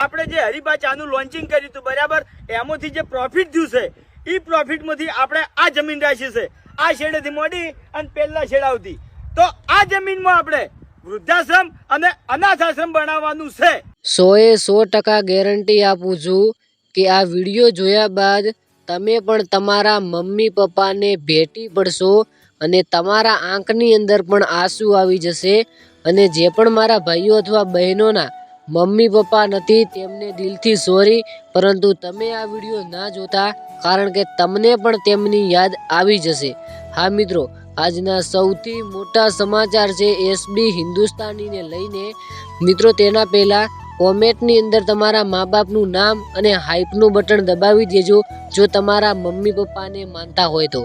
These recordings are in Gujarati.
આપણે જે હરિભા ચાનું લોન્ચિંગ કર્યું હતું, બરાબર? એમાંથી જે પ્રોફિટ થયું છે એ પ્રોફિટમાંથી આપણે આ જમીન રાખી છે. આ શેડેથી મોડી અને પહેલા શેડ આવતી. તો આ જમીનમાં આપણે વૃદ્ધાશ્રમ અને અનાથ આશ્રમ બનાવવાનું છે. સોએ સો ટકા ગેરંટી આપું છું કે આ વીડિયો જોયા બાદ તમે પણ તમારા મમ્મી પપ્પાને ભેટી પડશો અને તમારા આંખની અંદર પણ આંસુ આવી જશે અને જે પણ મારા ભાઈઓ અથવા બહેનોના મમ્મી પપ્પા નથી, તેમને દિલથી સોરી પરંતુ તમે આ વીડિયો ના જોતા, કારણ કે તમને પણ તેમની યાદ આવી જશે. હા મિત્રો, આજના સૌથી મોટા સમાચાર છે એસબી હિન્દુસ્તાનીને લઈને. મિત્રો, તેના પહેલાં કોમેન્ટની અંદર તમારા મા બાપનું નામ અને હાઇપનું બટન દબાવી દેજો, જો તમારા મમ્મી પપ્પાને માનતા હોય તો.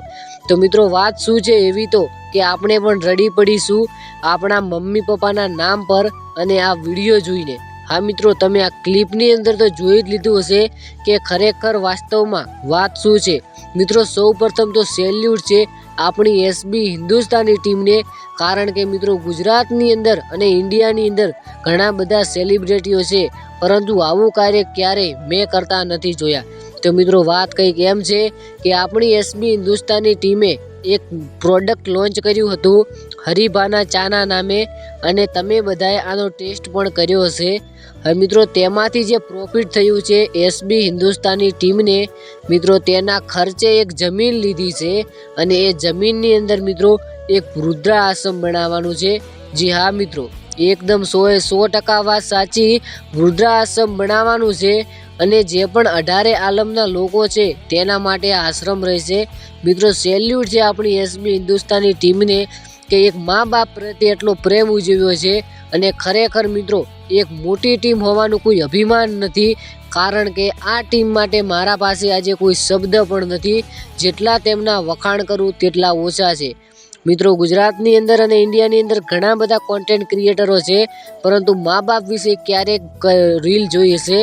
તો મિત્રો, વાત શું છે એવી તો કે આપણે પણ રડી પડીશું આપણા મમ્મી પપ્પાના નામ પર અને આ વીડિયો જોઈને. હા મિત્રો, તમે આ ક્લિપની અંદર તો જોઈ જ લીધું હશે કે ખરેખર વાસ્તવમાં વાત શું છે. મિત્રો સૌ પ્રથમ તો સેલ્યુટ છે આપણી એસબી હિન્દુસ્તાની ટીમને, કારણ કે મિત્રો, ગુજરાતની અંદર અને ઇન્ડિયાની અંદર ઘણા બધા સેલિબ્રિટીઓ છે, પરંતુ આવું કાર્ય ક્યારેય મેં કરતા નથી જોયા. તો મિત્રો, વાત કંઈક એમ છે કે આપણી એસબી હિન્દુસ્તાની ટીમે એક પ્રોડક્ટ લોન્ચ કર્યું હતું હરિભાના ચાના નામે અને તમે બધાએ આનો ટેસ્ટ પણ કર્યો હશે. હવે મિત્રો, તેમાંથી જે પ્રોફિટ થયું છે એસબી હિન્દુસ્તાની ટીમને, મિત્રો, તેના ખર્ચે એક જમીન લીધી છે અને એ જમીનની અંદર, મિત્રો, એક વૃદ્ધા આશ્રમ બનાવવાનું છે. જી હા, મિત્રો, એકદમ સોએ સો ટકા વાત સાચી. વૃદ્ધા આશ્રમ બનાવવાનું છે અને જે પણ અઢારે આલમના લોકો છે તેના માટે આશ્રમ રહેશે. મિત્રો સેલ્યુટ છે આપણી એસબી હિન્દુસ્તાની ટીમને. કે એક મા બાપ પ્રત્યે એટલો પ્રેમ ઉજવ્યો છે અને ખરેખર મિત્રો, એક મોટી ટીમ હોવાનું કોઈ અભિમાન નથી, કારણ કે આ ટીમ માટે મારા પાસે આજે કોઈ શબ્દ પણ નથી. જેટલા તેમના વખાણ કરું, તેટલા ઓછા છે. મિત્રો, ગુજરાતની અંદર અને ઇન્ડિયાની અંદર ઘણા બધા કોન્ટેન્ટ ક્રિએટરો છે, પરંતુ મા બાપ વિશે ક્યારેક રીલ જોઈ હશે?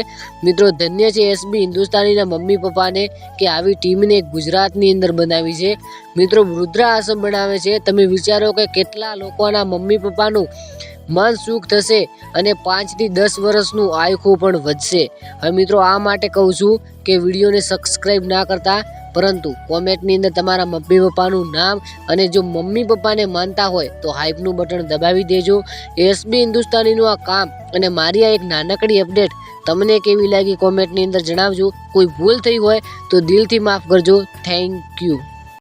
મિત્રો, ધન્ય છે એસબી હિન્દુસ્તાનીના મમ્મી પપ્પાને કે આવી ટીમને ગુજરાતની અંદર બનાવી છે. મિત્રો, વૃદ્ધા આશ્રમ બનાવે છે. તમે વિચારો કે કેટલા લોકોના મમ્મી પપ્પાનું મન સુખ થશે અને પાંચથી દસ વર્ષનું આયખું પણ વધશે. હવે મિત્રો, આ માટે કહું છું કે વિડીયોને સબસ્ક્રાઈબ ના કરતા પરંતુ કોમેન્ટની અંદર તમારા મમ્મી પપ્પાનું નામ અને જો મમ્મી પપ્પાને માનતા હોય તો હાઇપનું બટન દબાવી દેજો. એસબી હિન્દુસ્તાનીનું આ કામ અને મારી આ એક નાનકડી અપડેટ તમને કેવી લાગી કોમેન્ટની અંદર જણાવજો. કોઈ ભૂલ થઈ હોય તો દિલથી માફ કરજો. Thank you